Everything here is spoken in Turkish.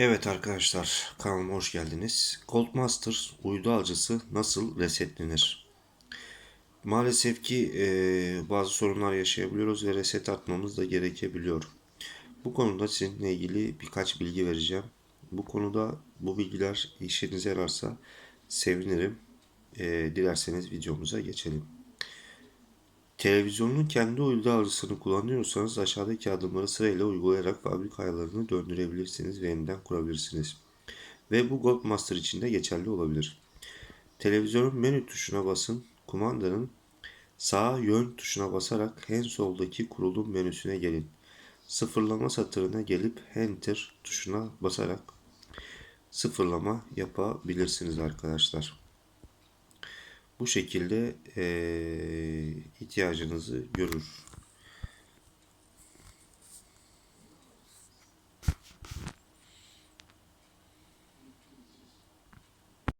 Evet arkadaşlar kanalıma hoş geldiniz. Goldmaster uydu alıcısı nasıl resetlenir? Maalesef ki eee, bazı sorunlar yaşayabiliyoruz ve reset atmamız da gerekebiliyor. Bu konuda sizinle ilgili birkaç bilgi vereceğim. Bu konuda bu bilgiler işinize yararsa sevinirim. Eee, dilerseniz videomuza geçelim. Televizyonun kendi uydu alıcısını kullanıyorsanız aşağıdaki adımları sırayla uygulayarak fabrika ayarlarını döndürebilirsiniz ve yeniden kurabilirsiniz. Ve bu Goldmaster için de geçerli olabilir. Televizyonun menü tuşuna basın, kumandanın sağ yön tuşuna basarak en soldaki kurulum menüsüne gelin. Sıfırlama satırına gelip Enter tuşuna basarak sıfırlama yapabilirsiniz arkadaşlar. Bu şekilde eee, ihtiyacınızı görür.